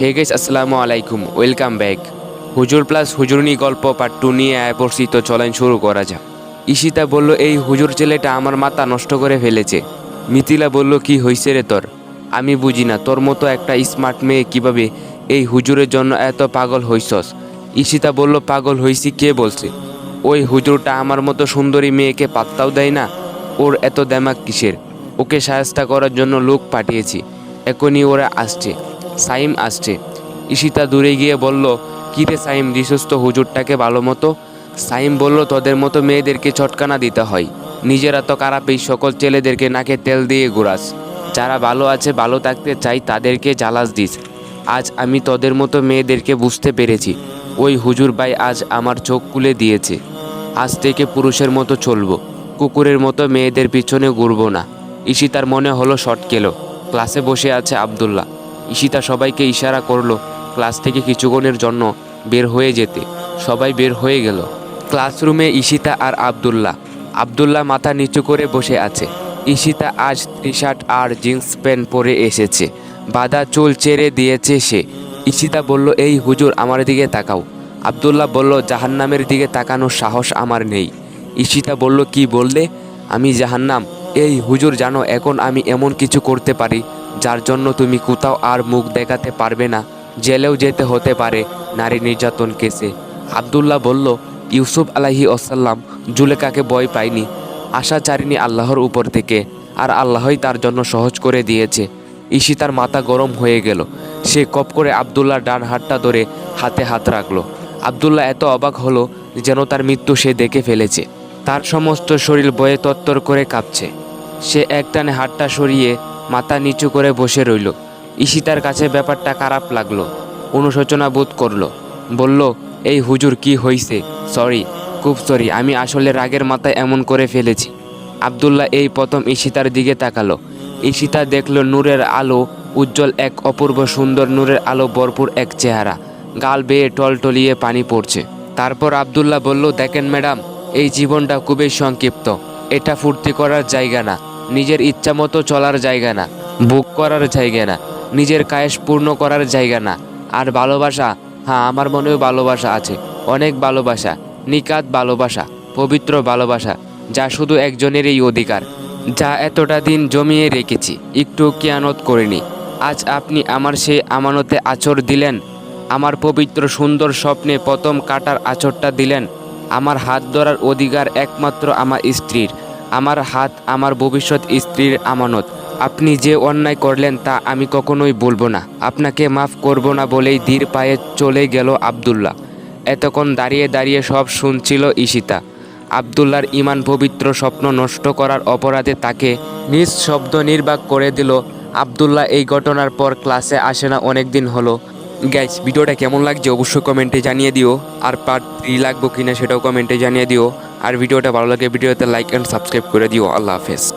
হে guys আসসালামু আলাইকুম welcome back হুজুর প্লাস হুজুরনি গল্প পার্ট টু নিয়ে আয় পড়ছি তো চলেন শুরু করা যাক। ঈশিতা বলল, এই হুজুর ছেলেটা আমার মাথা নষ্ট করে ফেলেছে। মিথিলা বলল, কি হইছে রে তোর? আমি বুঝি না, তোর মতো একটা স্মার্ট মেয়ে কীভাবে এই হুজুরের জন্য এত পাগল হইছস? ঈশিতা বলল, পাগল হইছি কে বলছে? ওই হুজুরটা আমার মতো সুন্দরী মেয়েকে পাত্তাও দেয় না। ওর এত দেমাক কিসের? ওকে সাহায্য করার জন্য লোক পাঠিয়েছি। এখনই ওরা আসছে। সাইম আসছে। ঈশিতা দূরে গিয়ে বলল, কী রে সাইম দিছস তো হুজুরটাকে ভালো মতো? সাইম বলল, তোদের মতো মেয়েদেরকে চটকানা দিতে হয়। নিজেরা তো খারাপ এই সকল ছেলেদেরকে নাকে তেল দিয়ে ঘুরাস। যারা ভালো আছে, ভালো থাকতে চাই, তাদেরকে জ্বালাস দিস। আজ আমি তোদের মতো মেয়েদেরকে বুঝতে পেরেছি। ওই হুজুর ভাই আজ আমার চোখ খুলে দিয়েছে। আজ থেকে পুরুষের মতো চলবো। কুকুরের মতো মেয়েদের পিছনে ঘুরবো না। ঈশিতার মনে হলো শর্ট কেলো। ক্লাসে বসে আছে আবদুল্লাহ। ঈশিতা সবাইকে ইশারা করল, ক্লাস থেকে কিছুক্ষণের জন্য বের হয়ে যেতে। সবাই বের হয়ে গেল। ক্লাসরুমে ঈশিতা আর আবদুল্লাহ। আবদুল্লাহ মাথা নিচু করে বসে আছে। ঈশিতা আজ টি শার্ট আর জিন্স প্যান্ট পরে এসেছে। বাদা চুল চেড়ে দিয়েছে সে। ঈশিতা বলল, এই হুজুর, আমার দিকে তাকাও। আবদুল্লাহ বলল, জাহান্নামের দিকে তাকানোর সাহস আমার নেই। ঈশিতা বলল, কি বললে? আমি জাহান্নাম। এই হুজুর জানো, এখন আমি এমন কিছু করতে পারি, যার জন্য তুমি কোথাও আর মুখ দেখাতে পারবে না, জেলেও যেতে হতে পারে, নারী নির্যাতন কেসে। আবদুল্লাহ বলল, ইউসুফ আলাহি আসাল্লাম জুলেকাকে ভয় পায়নি, আশা চারিনি আল্লাহর উপর থেকে, আর আল্লাহই তার জন্য সহজ করে দিয়েছে। ঈশিতার মাথা গরম হয়ে গেল, সে কপ করে আবদুল্লাহ ডান হাতটা ধরে হাতে হাত রাখল। আবদুল্লাহ এত অবাক হলো যেন তার মৃত্যু সে দেখে ফেলেছে, তার সমস্ত শরীর বয়ে তত্তর করে কাঁপছে। সে একটানে হাতটা সরিয়ে মাথা নিচু করে বসে রইল। ঈশিতার কাছে ব্যাপারটা খারাপ লাগল। অনুশোচনা বোধ করল। বলল, এই হুজুর কি হইছে? সরি, খুব সরি, আমি আসলে রাগের মাথায় এমন করে ফেলেছি। আবদুল্লাহ এই প্রথম ঈশিতার দিকে তাকালো। ঈশিতা দেখল নূরের আলো উজ্জ্বল এক অপূর্ব সুন্দর নূরের আলো ভরপুর এক চেহারা। গাল বেয়ে টলটলিয়ে পানি পড়ছে। তারপর আবদুল্লাহ বলল, দেখেন ম্যাডাম, এই জীবনটা খুবই সংক্ষিপ্ত। এটা ফুর্তি করার জায়গা না। নিজের ইচ্ছা মতো চলার জায়গা না, বুক করার জায়গা না, নিজের কায়েস পূর্ণ করার জায়গা না। আর ভালোবাসা হ্যাঁ আমার মনেও ভালোবাসা আছে। অনেক ভালোবাসা, নিকাত ভালোবাসা, পবিত্র ভালোবাসা, যা শুধু একজনেরই অধিকার। যা এতটা দিন জমিয়ে রেখেছি, একটু কিয়ানত করিনি। আজ আপনি আমার সেই আমানতে আচর দিলেন। আমার পবিত্র সুন্দর স্বপ্নে প্রথম কাটার আচরটা দিলেন। আমার হাত ধরার অধিকার একমাত্র আমার স্ত্রীর। আমার হাত, আমার ভবিষ্যৎ, স্ত্রীর আমানত। আপনি যে অন্যায় করলেন তা আমি কখনোই বলব না। আপনাকে মাফ করব না বলেই ধীর পায়ে চলে গেল আবদুল্লাহ। এতক্ষণ দাঁড়িয়ে দাঁড়িয়ে সব শুনছিল ঈশিতা। আবদুল্লার ইমান পবিত্র স্বপ্ন নষ্ট করার অপরাধে তাকে নিজ শব্দ নির্বাক করে দিল। আবদুল্লাহ এই ঘটনার পর ক্লাসে আসে না অনেক দিন হলো। গ্যাস ভিডিওটা কেমন লাগছে অবশ্যই কমেন্টে জানিয়ে দিও। আর পার্ট থ্রি লাগবো কিনা সেটাও কমেন্টে জানিয়ে দিও। আর ভিডিওটা ভালো লাগে, ভিডিওতে লাইক অ্যান্ড সাবস্ক্রাইব করে দিও। আল্লাহ হাফেজ।